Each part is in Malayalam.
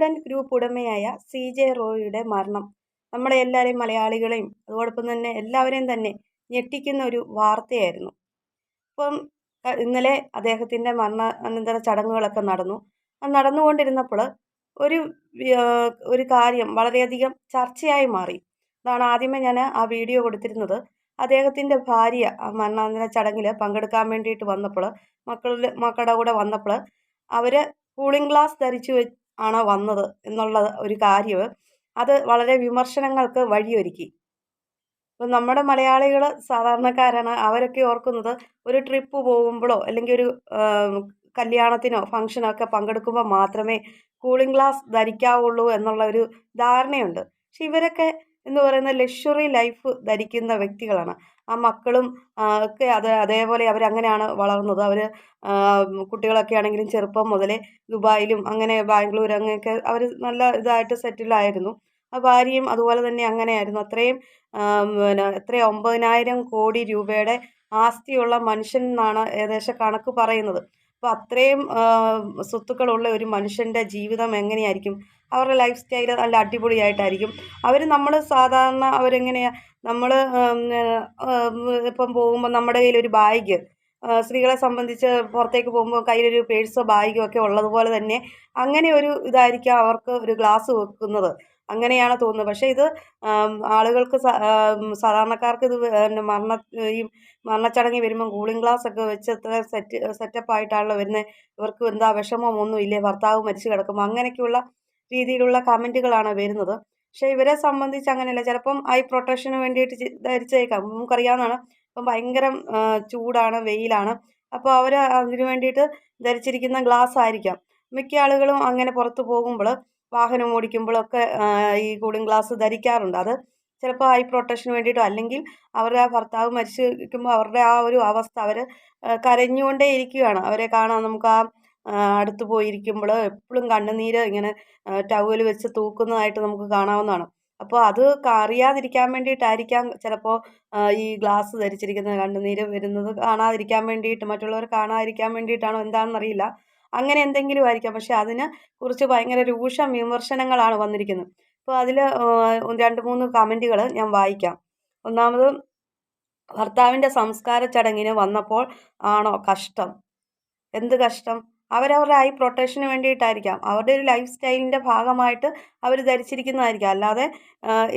കോൺഫിഡന്റ് ഗ്രൂപ്പ് ഉടമയായ സി ജെ റോയിയുടെ മരണം. നമ്മളെ എല്ലാവരെയും മലയാളികളെയും അതോടൊപ്പം തന്നെ എല്ലാവരെയും തന്നെ ഞെട്ടിക്കുന്ന ഒരു വാർത്തയായിരുന്നു. ഇപ്പം ഇന്നലെ അദ്ദേഹത്തിന്റെ മരണാനന്തര ചടങ്ങുകളൊക്കെ നടന്നു. നടന്നുകൊണ്ടിരുന്നപ്പോൾ ഒരു ഒരു കാര്യം വളരെയധികം ചർച്ചയായി മാറി. അതാണ് ആദ്യമേ ഞാൻ ആ വീഡിയോ കൊടുത്തിരുന്നത്. അദ്ദേഹത്തിന്റെ ഭാര്യ മരണാനന്തര ചടങ്ങിൽ പങ്കെടുക്കാൻ വേണ്ടിയിട്ട് വന്നപ്പോൾ മക്കളിൽ മക്കളുടെ കൂടെ വന്നപ്പോൾ അവർ കൂളിംഗ് ഗ്ലാസ് ധരിച്ചു ആണ് വന്നത് എന്നുള്ള ഒരു കാര്യം അത് വളരെ വിമർശനങ്ങൾക്ക് വഴിയൊരുക്കി. ഇപ്പം നമ്മുടെ മലയാളികൾ സാധാരണക്കാരാണ് അവരൊക്കെ ഓർക്കുന്നത് ഒരു ട്രിപ്പ് പോകുമ്പോഴോ അല്ലെങ്കിൽ ഒരു കല്യാണത്തിനോ ഫംഗ്ഷനോ ഒക്കെ പങ്കെടുക്കുമ്പോൾ മാത്രമേ കൂളിംഗ് ഗ്ലാസ് ധരിക്കാവുള്ളൂ എന്നുള്ള ഒരു ധാരണയുണ്ട്. പക്ഷെ ഇവരൊക്കെ എന്ന് പറയുന്ന ലക്ഷറി ലൈഫ് ധരിക്കുന്ന വ്യക്തികളാണ്. ആ മക്കളും ഒക്കെ അത് അതേപോലെ അവരങ്ങനെയാണ് വളർന്നത്. അവർ കുട്ടികളൊക്കെ ആണെങ്കിലും ചെറുപ്പം മുതലേ ദുബായിലും അങ്ങനെ ബാംഗ്ലൂർ അങ്ങനെയൊക്കെ അവർ നല്ല ഇതായിട്ട് സെറ്റിലായിരുന്നു ആ ഭാര്യയും അതുപോലെ തന്നെ അങ്ങനെയായിരുന്നു. അത്രയും പിന്നെ എത്രയും ഒമ്പതിനായിരം കോടി രൂപയുടെ ആസ്തിയുള്ള മനുഷ്യൻ എന്നാണ് ഏകദേശം കണക്ക് പറയുന്നത്. അപ്പോൾ അത്രയും സ്വത്തുക്കളുള്ള ഒരു മനുഷ്യന്റെ ജീവിതം എങ്ങനെയായിരിക്കും? അവരുടെ ലൈഫ് സ്റ്റൈൽ നല്ല അടിപൊളിയായിട്ടായിരിക്കും. അവർ നമ്മൾ സാധാരണ അവരെങ്ങനെയാണ് നമ്മൾ ഇപ്പം പോകുമ്പോൾ നമ്മുടെ കയ്യിൽ ഒരു ബാഗ് സ്ത്രീകളെ സംബന്ധിച്ച് പുറത്തേക്ക് പോകുമ്പോൾ കയ്യിലൊരു പേഴ്സോ ബാഗോ ഒക്കെ ഉള്ളതുപോലെ തന്നെ അങ്ങനെ ഒരു ഇതായിരിക്കാം അവർക്ക് ഒരു ഗ്ലാസ് വെക്കുന്നത്. അങ്ങനെയാണ് തോന്നുന്നത്. പക്ഷേ ഇത് ആളുകൾക്ക് സാധാരണക്കാർക്ക് ഇത് മരണ ഈ മരണച്ചടങ്ങി വരുമ്പം കൂളിംഗ് ഗ്ലാസ് ഒക്കെ വെച്ച് ഇത്ര സെറ്റ് സെറ്റപ്പ് ആയിട്ടാണല്ലോ വരുന്നത് ഇവർക്ക് എന്താ വിഷമം ഒന്നും ഇല്ലേ ഭർത്താവ് മരിച്ചു കിടക്കുമ്പോൾ അങ്ങനെയൊക്കെയുള്ള രീതിയിലുള്ള കമന്റുകളാണ് വരുന്നത്. പക്ഷേ ഇവരെ സംബന്ധിച്ച് അങ്ങനെയല്ല. ചിലപ്പം ഐ പ്രൊട്ടക്ഷന് വേണ്ടിയിട്ട് ധരിച്ചേക്കാം. നമുക്കറിയാവുന്നതാണ്. ഇപ്പം ഭയങ്കര ചൂടാണ് വെയിലാണ്. അപ്പോൾ അവർ അതിനു വേണ്ടിയിട്ട് ധരിച്ചിരിക്കുന്ന ഗ്ലാസ് ആയിരിക്കാം മിക്ക ആളുകളും അങ്ങനെ പുറത്ത് പോകുമ്പോൾ വാഹനം ഓടിക്കുമ്പോഴൊക്കെ ഈ കൂളിംഗ് ഗ്ലാസ് ധരിക്കാറുണ്ട്. അത് ചിലപ്പോൾ ഐ പ്രൊട്ടക്ഷന് വേണ്ടിയിട്ടോ അല്ലെങ്കിൽ അവരുടെ ഭർത്താവ് മരിച്ചിരിക്കുമ്പോൾ അവരുടെ ആ ഒരു അവസ്ഥ അവർ കരഞ്ഞുകൊണ്ടേ ഇരിക്കുകയാണ്. അവരെ കാണാൻ നമുക്ക് ആ അടുത്ത് പോയിരിക്കുമ്പോൾ എപ്പോഴും കണ്ണുനീര് ഇങ്ങനെ ടവൽ വെച്ച് തൂക്കുന്നതായിട്ട് നമുക്ക് കാണാവുന്നതാണ്. അപ്പോൾ അത് അറിയാതിരിക്കാൻ വേണ്ടിയിട്ടായിരിക്കാം ചിലപ്പോൾ ഈ ഗ്ലാസ് ധരിച്ചിരിക്കുന്നത് കണ്ണുനീര് വരുന്നത് കാണാതിരിക്കാൻ വേണ്ടിയിട്ട് മറ്റുള്ളവർ കാണാതിരിക്കാൻ വേണ്ടിയിട്ടാണോ എന്താണെന്നറിയില്ല. അങ്ങനെ എന്തെങ്കിലും ആയിരിക്കാം. പക്ഷേ അതിനെ കുറിച്ച് ഭയങ്കര രൂക്ഷ വിമർശനങ്ങളാണ് വന്നിരിക്കുന്നത്. അപ്പോൾ അതിൽ രണ്ട് മൂന്ന് കമന്റുകൾ ഞാൻ വായിക്കാം. ഒന്നാമത് ഭർത്താവിന്റെ സംസ്കാര ചടങ്ങിന് വന്നപ്പോൾ ആണോ കഷ്ടം? എന്ത് കഷ്ടം? അവരവരുടെ ഐ പ്രൊട്ടക്ഷന് വേണ്ടിയിട്ടായിരിക്കാം. അവരുടെ ഒരു ലൈഫ് സ്റ്റൈലിന്റെ ഭാഗമായിട്ട് അവർ ധരിച്ചിരിക്കുന്നതായിരിക്കാം. അല്ലാതെ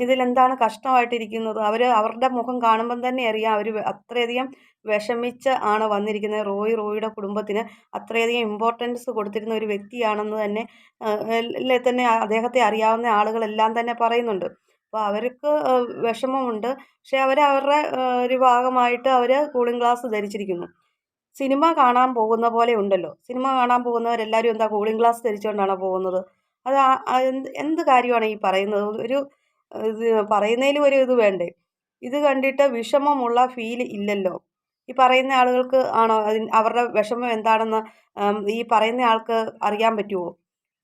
ഇതിലെന്താണ് കഷ്ടമായിട്ടിരിക്കുന്നത്? അവർ അവരുടെ മുഖം കാണുമ്പം തന്നെ അറിയാം അവർ അത്രയധികം വിഷമിച്ച് ആണ് വന്നിരിക്കുന്നത്. റോയ് റോയിയുടെ കുടുംബത്തിന് അത്രയധികം ഇമ്പോർട്ടൻസ് കൊടുത്തിരുന്ന ഒരു വ്യക്തിയാണെന്ന് തന്നെ തന്നെ അദ്ദേഹത്തെ അറിയാവുന്ന ആളുകളെല്ലാം തന്നെ പറയുന്നുണ്ട്. അപ്പോൾ അവർക്ക് വിഷമമുണ്ട്. പക്ഷേ അവർ അവരുടെ ഒരു ഭാഗമായിട്ട് അവർ കൂളിംഗ് ഗ്ലാസ് ധരിച്ചിരിക്കുന്നു. സിനിമ കാണാൻ പോകുന്ന പോലെ ഉണ്ടല്ലോ. സിനിമ കാണാൻ പോകുന്നവരെല്ലാവരും എന്താ കൂളിംഗ് ഗ്ലാസ് ധരിച്ചുകൊണ്ടാണോ പോകുന്നത്? അത് എന്ത് എന്ത് കാര്യമാണ് ഈ പറയുന്നത്? ഒരു ഇത് പറയുന്നതിലും ഒരു ഇത് വേണ്ടേ? ഇത് കണ്ടിട്ട് വിഷമമുള്ള ഫീൽ ഇല്ലല്ലോ. ഈ പറയുന്ന ആളുകൾക്ക് ആണോ അതിന് അവരുടെ വിഷമം എന്താണെന്ന് ഈ പറയുന്ന ആൾക്ക് അറിയാൻ പറ്റുമോ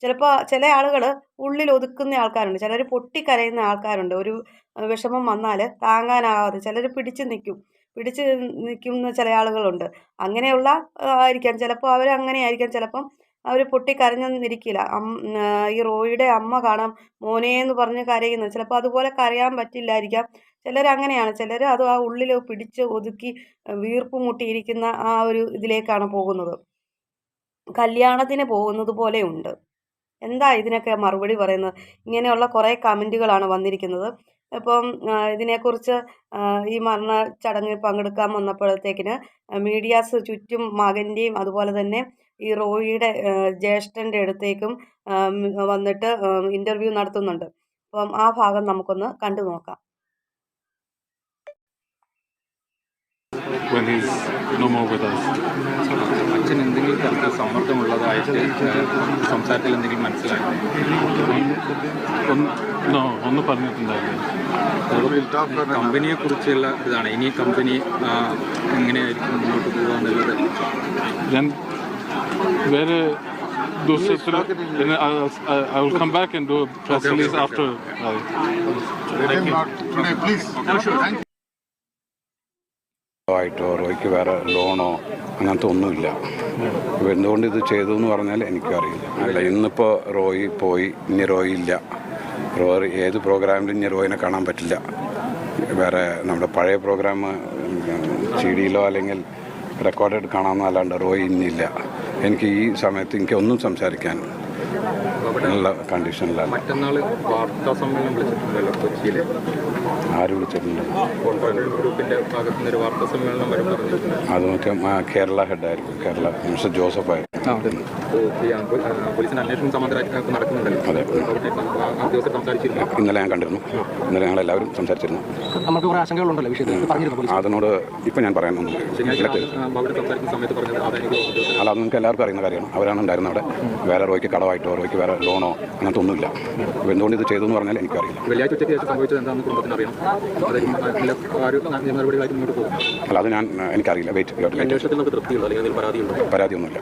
ചിലപ്പോൾ ചില ആളുകൾ ഉള്ളിൽ ഒതുക്കുന്ന ആൾക്കാരുണ്ട്. ചിലർ പൊട്ടിക്കരയുന്ന ആൾക്കാരുണ്ട്. ഒരു വിഷമം വന്നാൽ താങ്ങാനാവാതെ ചിലർ പിടിച്ചു നിൽക്കും. പിടിച്ച് നിൽക്കുന്ന ചില ആളുകളുണ്ട്. അങ്ങനെയുള്ള ആയിരിക്കാം. ചിലപ്പോൾ അവർ അങ്ങനെ ആയിരിക്കാം ചിലപ്പം അവർ പൊട്ടിക്കരഞ്ഞെന്നിരിക്കില്ല കരഞ്ഞൊന്നും ആ, ഈ റോയിയുടെ അമ്മ കാണാം മോനെ എന്ന് പറഞ്ഞ് കരയുന്നത് ചിലപ്പോൾ അതുപോലെ കരയാൻ പറ്റില്ലായിരിക്കാം. ചിലർ അങ്ങനെയാണ്. ചിലർ അത് ആ ഉള്ളിൽ പിടിച്ച് ഒതുക്കി വീർപ്പ് മുട്ടിയിരിക്കുന്ന ആ ഒരു ഇതിലേക്കാണ് പോകുന്നത്. കല്യാണത്തിന് പോകുന്നത് ഉണ്ട്. എന്താ ഇതിനൊക്കെ മറുപടി പറയുന്നത്? ഇങ്ങനെയുള്ള കുറേ കമന്റുകളാണ് വന്നിരിക്കുന്നത്. ഇപ്പം ഇതിനെക്കുറിച്ച് ഈ മരണ ചടങ്ങിൽ പങ്കെടുക്കാൻ വന്നപ്പോഴത്തേക്കിന് മീഡിയാസ് ചുറ്റും മകന്റെയും അതുപോലെ തന്നെ ഈ റോയിയുടെ ജ്യേഷ്ഠന്റെ അടുത്തേക്കും വന്നിട്ട് ഇന്റർവ്യൂ നടത്തുന്നുണ്ട്. അപ്പം ആ ഭാഗം നമുക്കൊന്ന് കണ്ടു നോക്കാം when he's no more with us. അച്ഛൻ എന്തെങ്കിലും തരത്തിൽ സമ്മർദ്ദമുള്ളതായിട്ട് ഏഹ്, സംസാരത്തിൽ എന്തെങ്കിലും മനസ്സിലായി? ഒന്ന് no, ഒന്നും പറഞ്ഞിട്ടുണ്ടായില്ല കമ്പനിയെ കുറിച്ചുള്ള ഇതാണ്. ഇനി കമ്പനി എങ്ങനെയായിരിക്കും മുന്നോട്ട് പോകുക എന്നുള്ളത്. ഞാൻ വേറെ ദിവസത്തിൽ I will come back and do a press Okay, ആയിട്ടോ റോയ്ക്ക് വേറെ ലോണോ അങ്ങനത്തെ ഒന്നുമില്ല. ഇപ്പോൾ എന്തുകൊണ്ട് ഇത് ചെയ്തു എന്ന് പറഞ്ഞാൽ എനിക്കും അറിയില്ല അല്ല ഇന്നിപ്പോൾ റോയി പോയി ഇനി റോയി ഇല്ല. റോയി ഏത് പ്രോഗ്രാമിലും ഇനി റോയിനെ കാണാൻ പറ്റില്ല. വേറെ നമ്മുടെ പഴയ പ്രോഗ്രാം സി ഡിയിലോ അല്ലെങ്കിൽ റെക്കോർഡഡ് കാണാമെന്നല്ലാണ്ട് റോയി ഇന്നില്ല എനിക്ക് ഈ സമയത്ത് എനിക്ക് ഒന്നും സംസാരിക്കാൻ നല്ല കണ്ടീഷനിലാണ് മറ്റന്നാൾ വാർത്താ സമ്മേളനം വിളിച്ചിട്ടുണ്ടല്ലോ കൊച്ചിയിൽ ആര് വിളിച്ചിട്ടുണ്ട്? കോൺഫറൻസ് ഗ്രൂപ്പിന്റെ ഭാഗത്തു നിന്ന് ഒരു വാർത്താ സമ്മേളനം വരെ പറഞ്ഞിട്ടുണ്ട് അത് മറ്റേ കേരള ഹെഡായിരിക്കും. കേരള മിസ്റ്റർ ജോസഫ് ആയിരുന്നു ഇന്നലെ ഞാൻ കണ്ടിരുന്നു. ഇന്നലെ ഞങ്ങൾ എല്ലാവരും സംസാരിച്ചിരുന്നു. നമുക്ക് കുറേ ആശങ്കകളുണ്ടല്ലോ വിഷയത്തിൽ. അതിനോട് ഇപ്പം ഞാൻ പറയാനൊന്നും അല്ല അത് നിങ്ങൾക്ക് എല്ലാവർക്കും അറിയുന്ന കാര്യമാണ്. അവരാണ് ഉണ്ടായിരുന്നത് അവിടെ. വേറെ റോയ്ക്ക് കടമായിട്ടോ റോയ്ക്ക് വേറെ ലോണോ അങ്ങനത്തെ ഒന്നുമില്ല. എന്തുകൊണ്ട് ഇത് ചെയ്തു എന്ന് പറഞ്ഞാൽ എനിക്കറിയില്ല. വെള്ളിയാഴ്ച ഉച്ചയ്ക്ക് സംഭവിച്ചത് എന്താണെന്ന് കുടുംബത്തിന് അറിയണം. അല്ല അത് ഞാൻ എനിക്കറിയില്ല. വെയിറ്റ് പരാതിയൊന്നുമില്ല.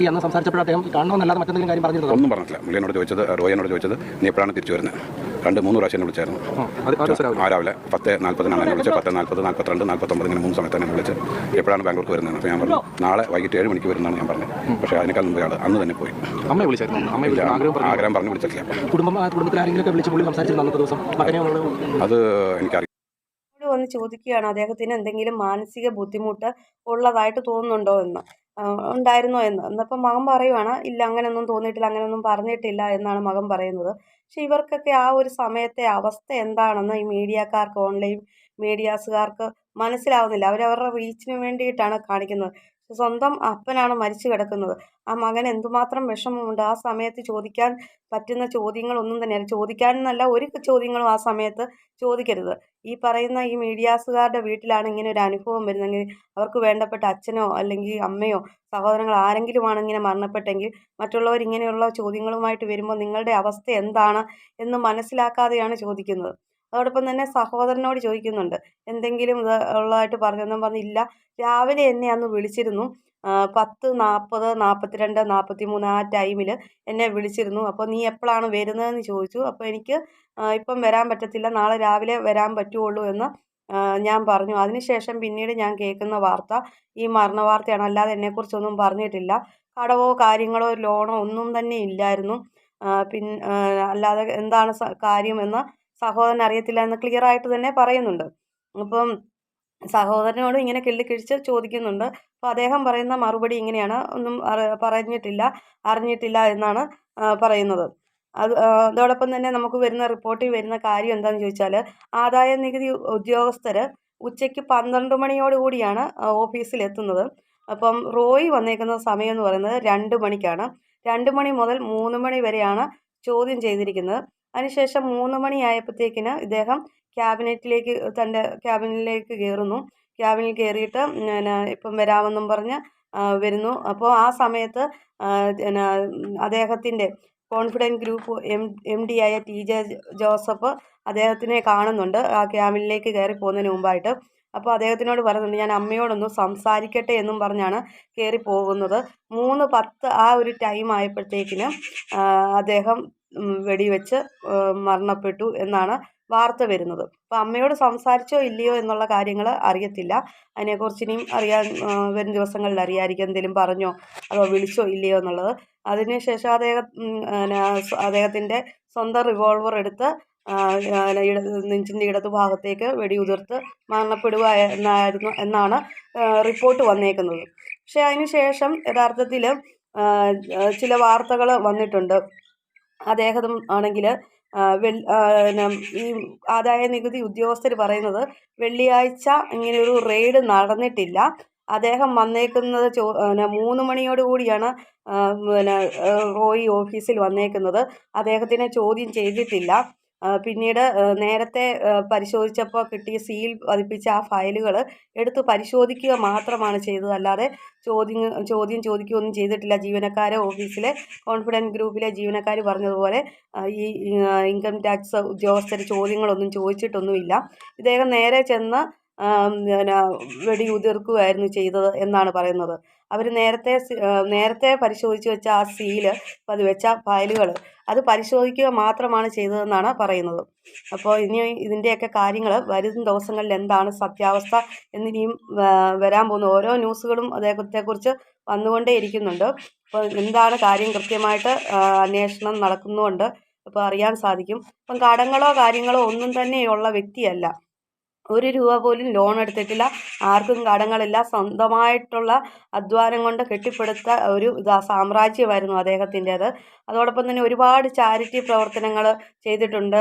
ഈ അന്ന് സംസാരിച്ചപ്പോൾ അദ്ദേഹം കാണണമെന്നല്ലാതെ മറ്റെന്തെങ്കിലും കാര്യം പറഞ്ഞിരുന്നോ ഒന്നും പറഞ്ഞിട്ടില്ല. മുള്ളിയനോട് ചോദിച്ചത് റോയനോട് ചോദിച്ചത് നീ എപ്പോഴാണ് തിരിച്ചു വരുന്നത് രണ്ട് മൂന്ന് പ്രാവശ്യം എന്നെ വിളിച്ചായിരുന്നു. ആ രാവിലെ. പത്ത് നാൽപ്പതിനാണ് എന്നെ വിളിച്ചത് പത്ത് നാൽപ്പത് നാൽപ്പത്തിരണ്ട് നാൽപ്പത്തൊമ്പത് ഇങ്ങനെ മൂന്ന് സമയത്ത് എന്നെ വിളിച്ച്. എപ്പോഴാണ് ബാംഗ്ലൂർക്ക് വരുന്നത് അപ്പോൾ ഞാൻ പറഞ്ഞു നാളെ വൈകിട്ട് ഏഴ് മണിക്ക് വരുന്നതാണ് ഞാൻ പറഞ്ഞത്. പക്ഷേ അതിനേക്കാൾ മുമ്പ് ആൾ അന്ന് തന്നെ പോയി. അമ്മയെ വിളിച്ചായിരുന്നു ആഗ്രഹം പറഞ്ഞു. വിളിച്ചിട്ടില്ല. കുടുംബം കുടുംബത്തിൽ ആരെങ്കിലും ഒക്കെ വിളിച്ച് പുള്ളി സംസാരിച്ചിരുന്നു അന്നത്തെ ദിവസം? മകനെ അത് എനിക്കറിയാം വന്ന് ചോദിക്കുകയാണ്. അദ്ദേഹത്തിന് എന്തെങ്കിലും മാനസിക ബുദ്ധിമുട്ട് ഉള്ളതായിട്ട് തോന്നുന്നുണ്ടോ എന്ന്. ഉണ്ടായിരുന്നോ എന്ന്. എന്നപ്പം മകൻ പറയുവാണ് ഇല്ല അങ്ങനെയൊന്നും തോന്നിയിട്ടില്ല അങ്ങനെയൊന്നും പറഞ്ഞിട്ടില്ല എന്നാണ് മകൻ പറയുന്നത്. പക്ഷെ ഇവർക്കൊക്കെ ആ ഒരു സമയത്തെ അവസ്ഥ എന്താണെന്ന് ഈ മീഡിയക്കാർക്ക് ഓൺലൈൻ മീഡിയാസുകാർക്ക് മനസ്സിലാവുന്നില്ല. അവരവരുടെ റീച്ചിന് വേണ്ടിയിട്ടാണ് കാണിക്കുന്നത്. സ്വന്തം അപ്പനാണ് മരിച്ചു കിടക്കുന്നത്. ആ മകൻ എന്തുമാത്രം വിഷമമുണ്ട്. ആ സമയത്ത് ചോദിക്കാൻ പറ്റുന്ന ചോദ്യങ്ങളൊന്നും തന്നെയല്ല. ചോദിക്കാനെന്നല്ല ഒരു ചോദ്യങ്ങളും ആ സമയത്ത് ചോദിക്കരുത്. ഈ പറയുന്ന ഈ മീഡിയാസുകാരുടെ വീട്ടിലാണ് ഇങ്ങനെ ഒരു അനുഭവം വരുന്നതെങ്കിൽ അവർക്ക് വേണ്ടപ്പെട്ട അച്ഛനോ അല്ലെങ്കിൽ അമ്മയോ സഹോദരങ്ങൾ ആരെങ്കിലുമാണ് ഇങ്ങനെ മരണപ്പെട്ടെങ്കിൽ മറ്റുള്ളവർ ഇങ്ങനെയുള്ള ചോദ്യങ്ങളുമായിട്ട് വരുമ്പോൾ നിങ്ങളുടെ അവസ്ഥ എന്താണ് എന്ന് മനസ്സിലാക്കാതെയാണ് ചോദിക്കുന്നത്. അതോടൊപ്പം തന്നെ സഹോദരനോട് ചോദിക്കുന്നുണ്ട്. എന്തെങ്കിലും ഇത് ഉള്ളതായിട്ട് പറഞ്ഞെന്നും പറഞ്ഞില്ല. രാവിലെ എന്നെ അന്ന് വിളിച്ചിരുന്നു. പത്ത് നാൽപ്പത് നാൽപ്പത്തിരണ്ട് നാൽപ്പത്തി മൂന്ന് ആ ടൈമിൽ എന്നെ വിളിച്ചിരുന്നു. അപ്പോൾ നീ എപ്പോഴാണ് വരുന്നതെന്ന് ചോദിച്ചു. അപ്പോൾ എനിക്ക് ഇപ്പം വരാൻ പറ്റത്തില്ല. നാളെ രാവിലെ വരാൻ പറ്റുള്ളൂ എന്ന് ഞാൻ പറഞ്ഞു. അതിനുശേഷം പിന്നീട് ഞാൻ കേൾക്കുന്ന വാർത്ത ഈ മരണ വാർത്തയാണ്. അല്ലാതെ എന്നെക്കുറിച്ചൊന്നും പറഞ്ഞിട്ടില്ല. കടവോ കാര്യങ്ങളോ ലോണോ ഒന്നും തന്നെ ഇല്ലായിരുന്നു. പിന്നെ അല്ലാതെ എന്താണ് കാര്യമെന്ന് സഹോദരൻ അറിയത്തില്ല എന്ന് ക്ലിയർ ആയിട്ട് തന്നെ പറയുന്നുണ്ട്. അപ്പം സഹോദരനോട് ഇങ്ങനെ കിള്ളിക്കിഴിച്ച് ചോദിക്കുന്നുണ്ട്. അപ്പോൾ അദ്ദേഹം പറയുന്ന മറുപടി ഇങ്ങനെയാണ്. ഒന്നും പറഞ്ഞിട്ടില്ല അറിഞ്ഞിട്ടില്ല എന്നാണ് പറയുന്നത്. അത് അതോടൊപ്പം തന്നെ നമുക്ക് വരുന്ന റിപ്പോർട്ടിൽ വരുന്ന കാര്യം എന്താണെന്ന് ചോദിച്ചാൽ ആദായ നികുതി ഉദ്യോഗസ്ഥർ ഉച്ചയ്ക്ക് പന്ത്രണ്ട് മണിയോടുകൂടിയാണ് ഓഫീസിൽ എത്തുന്നത് അപ്പം റോയി വന്നേക്കുന്ന സമയം എന്ന് പറയുന്നത് രണ്ട് മണിക്കാണ്. രണ്ട് മണി മുതൽ മൂന്ന് മണി വരെയാണ് ചോദ്യം ചെയ്തിരിക്കുന്നത്. അതിനുശേഷം മൂന്ന് മണിയായപ്പോഴത്തേക്കിന് ഇദ്ദേഹം ക്യാബിനറ്റിലേക്ക് തന്റെ ക്യാബിനിലേക്ക് കയറുന്നു. ക്യാബിനിൽ കയറിയിട്ട് പിന്നെ ഇപ്പം വരാമെന്നും പറഞ്ഞ് വരുന്നു. അപ്പോൾ ആ സമയത്ത് പിന്നെ അദ്ദേഹത്തിന്റെ confident group M M D ആയ ടി ജെ ജോസഫ് അദ്ദേഹത്തിനെ കാണുന്നുണ്ട് ആ ക്യാബിനിലേക്ക് കയറി പോകുന്നതിന് മുമ്പായിട്ട്. അപ്പോൾ അദ്ദേഹത്തിനോട് പറയുന്നുണ്ട് ഞാൻ അമ്മയോടൊന്ന് സംസാരിക്കട്ടെ എന്നും പറഞ്ഞാണ് കയറി പോകുന്നത്. മൂന്ന് പത്ത് ആ ഒരു ടൈം ആയപ്പോഴത്തേക്കിന് അദ്ദേഹം വെടിവെച്ച് മരണപ്പെട്ടു എന്നാണ് വാർത്ത വരുന്നത്. അപ്പോൾ അമ്മയോട് സംസാരിച്ചോ ഇല്ലയോ എന്നുള്ള കാര്യങ്ങൾ അറിയത്തില്ല. അതിനെക്കുറിച്ച് ഇനിയും അറിയാൻ വരും ദിവസങ്ങളിൽ അറിയാമായിരിക്കും എന്തെങ്കിലും പറഞ്ഞോ അതോ വിളിച്ചോ ഇല്ലയോ എന്നുള്ളത്. അതിനുശേഷം അദ്ദേഹം അദ്ദേഹത്തിന്റെ സ്വന്തം റിവോൾവർ എടുത്ത് നെഞ്ചിന്റെ ഇടതു ഭാഗത്തേക്ക് വെടിയുതിർത്ത് മരണപ്പെടുക എന്നായിരുന്നു എന്നാണ് റിപ്പോർട്ട് വന്നേക്കുന്നത്. പക്ഷേ അതിന് ശേഷം യഥാർത്ഥത്തിൽ ചില വാർത്തകൾ വന്നിട്ടുണ്ട്. അദ്ദേഹം ആണെങ്കിൽ ഈ ആദായ നികുതി ഉദ്യോഗസ്ഥർ പറയുന്നത് വെള്ളിയാഴ്ച ഇങ്ങനെയൊരു റെയ്ഡ് നടന്നിട്ടില്ല. അദ്ദേഹം വന്നേക്കുന്നത് ചോ പിന്നെ മൂന്ന് മണിയോടുകൂടിയാണ് പിന്നെ റോയി ഓഫീസിൽ വന്നേക്കുന്നത്. അദ്ദേഹത്തിനെ ചോദ്യം ചെയ്തിട്ടില്ല. പിന്നീട് നേരത്തെ പരിശോധിച്ചപ്പോൾ കിട്ടിയ സീൽ പതിപ്പിച്ച ആ ഫയലുകൾ എടുത്ത് പരിശോധിക്കുക മാത്രമാണ് ചെയ്തത്. അല്ലാതെ ചോദ്യം ചോദ്യം ചോദിക്കുകയൊന്നും ചെയ്തിട്ടില്ല. ജീവനക്കാരെ ഓഫീസിലെ കോൺഫിഡന്റ് ഗ്രൂപ്പിലെ ജീവനക്കാർ പറഞ്ഞതുപോലെ ഈ ഇൻകം ടാക്സ് ഉദ്യോഗസ്ഥർ ചോദ്യങ്ങളൊന്നും ചോദിച്ചിട്ടൊന്നുമില്ല. ഇദ്ദേഹം നേരെ ചെന്ന് പിന്നെ വെടിയുതിർക്കുകയായിരുന്നു ചെയ്തത് എന്നാണ് പറയുന്നത്. അവർ നേരത്തെ നേരത്തെ പരിശോധിച്ച് വെച്ച ആ സീൽ അത് വെച്ച ഫയലുകൾ അത് പരിശോധിക്കുക മാത്രമാണ് ചെയ്തതെന്നാണ് പറയുന്നത്. അപ്പോൾ ഇനി ഇതിന്റെയൊക്കെ കാര്യങ്ങൾ വരും ദിവസങ്ങളിൽ എന്താണ് സത്യാവസ്ഥ എന്നിനിയും വരാൻ പോകുന്ന ഓരോ ന്യൂസുകളും അദ്ദേഹത്തെക്കുറിച്ച് വന്നുകൊണ്ടേ ഇരിക്കുന്നുണ്ട്. അപ്പോൾ എന്താണ് കാര്യം കൃത്യമായിട്ട് അന്വേഷണം നടക്കുന്നുണ്ട് അപ്പോൾ അറിയാൻ സാധിക്കും. അപ്പം കടങ്ങളോ കാര്യങ്ങളോ ഒന്നും തന്നെയുള്ള വ്യക്തിയല്ല. ഒരു രൂപ പോലും ലോൺ എടുത്തിട്ടില്ല. ആർക്കും കടങ്ങളില്ല. സ്വന്തമായിട്ടുള്ള അധ്വാനം കൊണ്ട് കെട്ടിപ്പടുത്ത ഒരു സാമ്രാജ്യമായിരുന്നു അദ്ദേഹത്തിന്റേത്. അതോടൊപ്പം തന്നെ ഒരുപാട് ചാരിറ്റി പ്രവർത്തനങ്ങൾ ചെയ്തിട്ടുണ്ട്.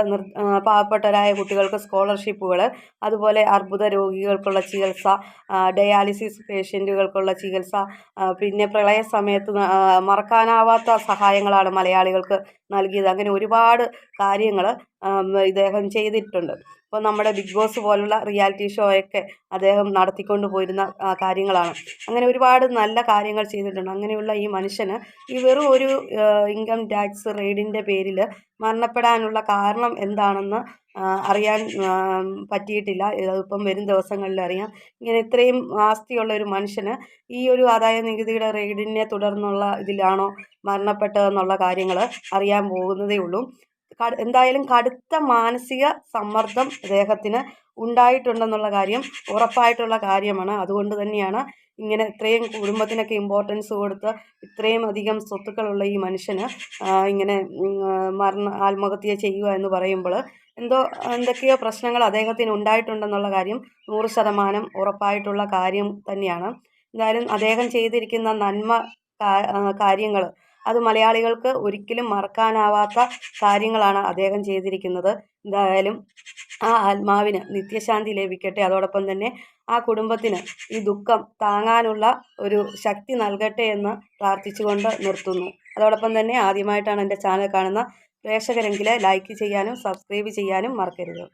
പാവപ്പെട്ടവരായ കുട്ടികൾക്ക് സ്കോളർഷിപ്പുകൾ അതുപോലെ അർബുദ രോഗികൾക്കുള്ള ചികിത്സ ഡയാലിസിസ് പേഷ്യന്റുകൾക്കുള്ള ചികിത്സ പിന്നെ പ്രളയ സമയത്ത് മറക്കാനാവാത്ത സഹായങ്ങളാണ് മലയാളികൾക്ക് നൽകിയത്. അങ്ങനെ ഒരുപാട് കാര്യങ്ങൾ ഇദ്ദേഹം ചെയ്തിട്ടുണ്ട്. ഇപ്പോൾ നമ്മുടെ ബിഗ് ബോസ് പോലുള്ള റിയാലിറ്റി ഷോയൊക്കെ അദ്ദേഹം നടത്തിക്കൊണ്ട് പോയിരുന്ന കാര്യങ്ങളാണ്. അങ്ങനെ ഒരുപാട് നല്ല കാര്യങ്ങൾ ചെയ്തിട്ടുണ്ട്. അങ്ങനെയുള്ള ഈ മനുഷ്യന് ഈ വെറും ഒരു ഇൻകം ടാക്സ് റെയ്ഡിന്റെ പേരിൽ മരണപ്പെടാനുള്ള കാരണം എന്താണെന്ന് അറിയാൻ പറ്റിയിട്ടില്ല. ഇപ്പം വരും ദിവസങ്ങളിൽ അറിയാം. ഇങ്ങനെ ഇത്രയും ആസ്തിയുള്ള ഒരു മനുഷ്യന് ഈ ഒരു ആദായ നികുതിയുടെ റെയ്ഡിനെ തുടർന്നുള്ള ഇതിലാണോ മരണപ്പെട്ടതെന്നുള്ള കാര്യങ്ങൾ അറിയാൻ പോകുന്നതേ ഉള്ളൂ. എന്തായാലും കടുത്ത മാനസിക സമ്മർദ്ദം അദ്ദേഹത്തിന് ഉണ്ടായിട്ടുണ്ടെന്നുള്ള കാര്യം ഉറപ്പായിട്ടുള്ള കാര്യമാണ്. അതുകൊണ്ട് തന്നെയാണ് ഇങ്ങനെ ഇത്രയും കുടുംബത്തിനൊക്കെ ഇമ്പോർട്ടൻസ് കൊടുത്ത് ഇത്രയും അധികം സ്വത്തുക്കളുള്ള ഈ മനുഷ്യന് ഇങ്ങനെ മരണ ആത്മഹത്യ ചെയ്യുക എന്ന് പറയുമ്പോൾ എന്തോ എന്തൊക്കെയോ പ്രശ്നങ്ങൾ അദ്ദേഹത്തിന് ഉണ്ടായിട്ടുണ്ടെന്നുള്ള കാര്യം നൂറ് ശതമാനം ഉറപ്പായിട്ടുള്ള കാര്യം തന്നെയാണ്. എന്തായാലും അദ്ദേഹം ചെയ്തിരിക്കുന്ന നന്മ കാര്യങ്ങൾ അത് മലയാളികൾക്ക് ഒരിക്കലും മറക്കാനാവാത്ത കാര്യങ്ങളാണ് അദ്ദേഹം ചെയ്തിരിക്കുന്നത്. എന്തായാലും ആ ആത്മാവിന് നിത്യശാന്തി ലഭിക്കട്ടെ. അതോടൊപ്പം തന്നെ ആ കുടുംബത്തിന് ഈ ദുഃഖം താങ്ങാനുള്ള ഒരു ശക്തി നൽകട്ടെ എന്ന് പ്രാർത്ഥിച്ചുകൊണ്ട് നിർത്തുന്നു. അതോടൊപ്പം തന്നെ ആദ്യമായിട്ടാണ് എന്റെ ചാനൽ കാണുന്ന പ്രേക്ഷകരെങ്കിൽ ലൈക്ക് ചെയ്യാനും സബ്സ്ക്രൈബ് ചെയ്യാനും മറക്കരുത്.